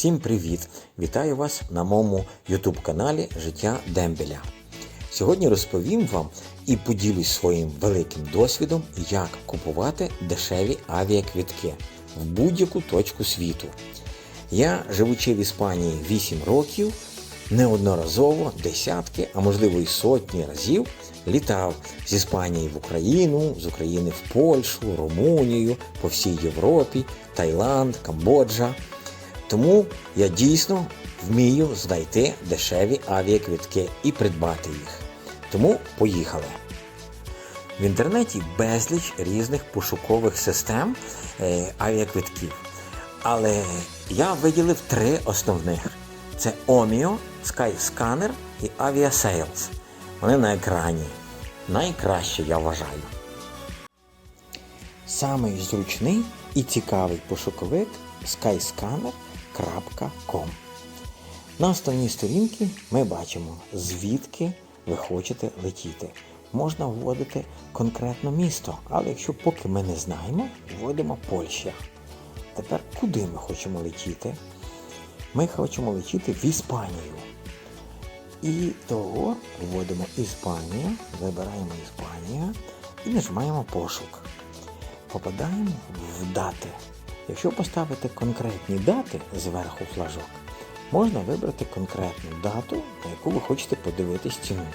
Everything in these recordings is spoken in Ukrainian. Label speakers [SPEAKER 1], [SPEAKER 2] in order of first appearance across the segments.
[SPEAKER 1] Всім привіт! Вітаю вас на моєму YouTube каналі Життя Дембеля. Сьогодні розповім вам і поділюсь своїм великим досвідом, як купувати дешеві авіаквітки в будь-яку точку світу. Я, живучи в Іспанії 8 років, неодноразово десятки, а можливо і сотні разів літав з Іспанії в Україну, з України в Польщу, Румунію, по всій Європі, Таїланд, Камбоджа. Тому я дійсно вмію знайти дешеві авіаквітки і придбати їх. Тому поїхали. В інтернеті безліч різних пошукових систем е, авіаквитків. Але я виділив три основних: це Omio, Skyscanner і Aviasales. Вони на екрані. Найкраще я вважаю. Самий зручний і цікавий пошуковик skyscanner.com. На основній сторінці ми бачимо, звідки ви хочете летіти. Можна вводити конкретно місто, але якщо поки ми не знаємо, вводимо Польща. Тепер куди ми хочемо летіти? Ми хочемо летіти в Іспанію. І того вводимо Іспанія, вибираємо Іспанія і нажимаємо пошук. Попадаємо в дати. Якщо поставити конкретні дати зверху флажок, можна вибрати конкретну дату, на яку ви хочете подивитись ціну.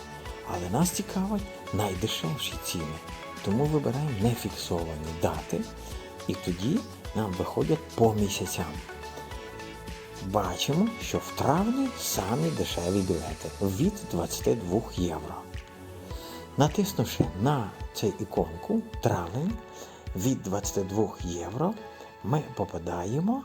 [SPEAKER 1] Але нас цікавить найдешевші ціни. Тому вибираємо нефіксовані дати, і тоді нам виходять по місяцям. Бачимо, що в травні самі дешеві білети від 22 євро. Натиснувши на цю іконку травень від 22 євро, ми попадаємо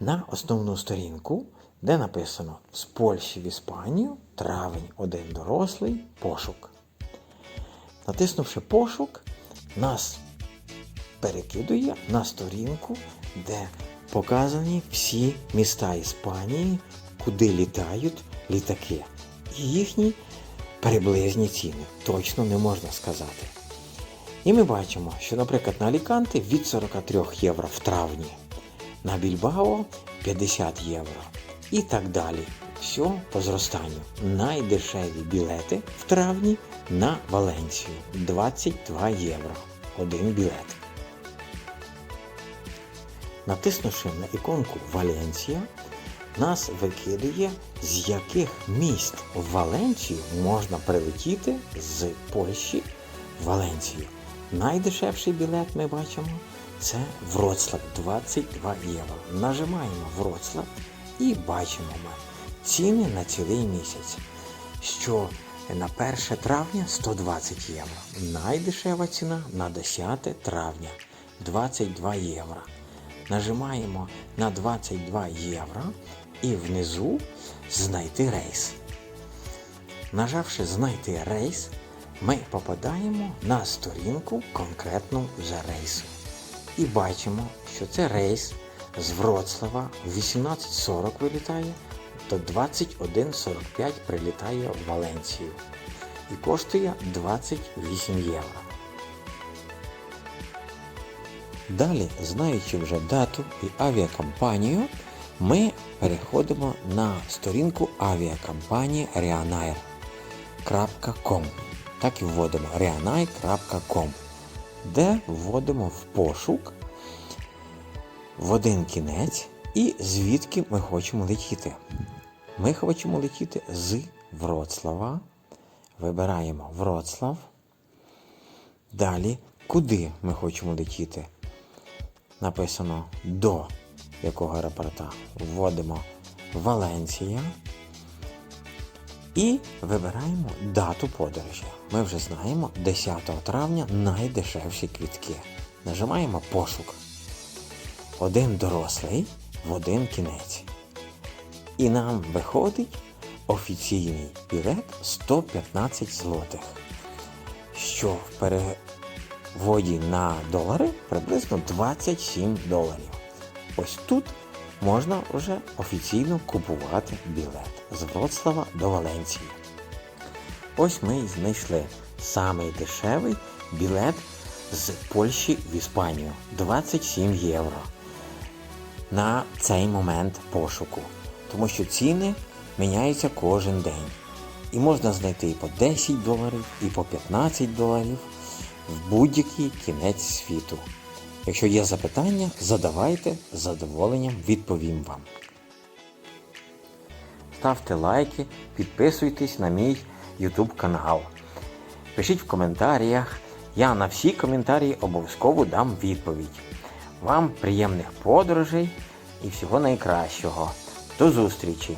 [SPEAKER 1] на основну сторінку, де написано з Польщі в Іспанію травень один дорослий пошук. Натиснувши пошук, нас перекидує на сторінку, де показані всі міста Іспанії, куди літають літаки. І їхні приблизні ціни. Точно не можна сказати. І ми бачимо, що, наприклад, на Аліканти від 43 євро в травні, на Більбао 50 євро і так далі. Все по зростанню. Найдешеві білети в травні на Валенцію 22 євро. Один білет. Натиснувши на іконку Валенція, нас викидує, з яких міст в Валенцію можна прилетіти з Польщі в Валенцію. Найдешевший білет ми бачимо це Вроцлав 22 євро. Нажимаємо Вроцлав і бачимо ми ціни на цілий місяць. Що на 1 травня 120 євро. Найдешева ціна на 10 травня 22 євро. Нажимаємо на 22 євро і внизу знайти рейс. Нажавши знайти рейс, ми попадаємо на сторінку конкретну за рейсу. І бачимо, що це рейс з Вроцлава в 18.40 вилітає, до 21.45 прилітає в Валенцію. І коштує 28 євро. Далі, знаючи вже дату і авіакомпанію, ми переходимо на сторінку авіакомпанії Ryanair.com. Так і вводимо ryanair.com, де вводимо в пошук в один кінець і звідки ми хочемо летіти. Ми хочемо летіти з Вроцлава. Вибираємо Вроцлав. Далі, куди ми хочемо летіти? Написано до якого аеропорта. Вводимо Валенція. І вибираємо дату подорожі. Ми вже знаємо 10 травня найдешевші квітки. Нажимаємо пошук. Один дорослий в один кінець. І нам виходить офіційний білет 115 злотих. Що в переводі на долари приблизно 27 доларів. Ось тут можна вже офіційно купувати білет з Вроцлава до Валенції. Ось ми і знайшли самий дешевий білет з Польщі в Іспанію 27 євро на цей момент пошуку. тому що ціни міняються кожен день. І можна знайти і по 10 доларів, і по 15 доларів в будь-який кінець світу. Якщо є запитання, задавайте, з задоволенням відповім вам. Ставте лайки, підписуйтесь на мій YouTube канал. Пишіть в коментарях. Я на всі коментарі обов'язково дам відповідь. Вам приємних подорожей і всього найкращого. До зустрічі!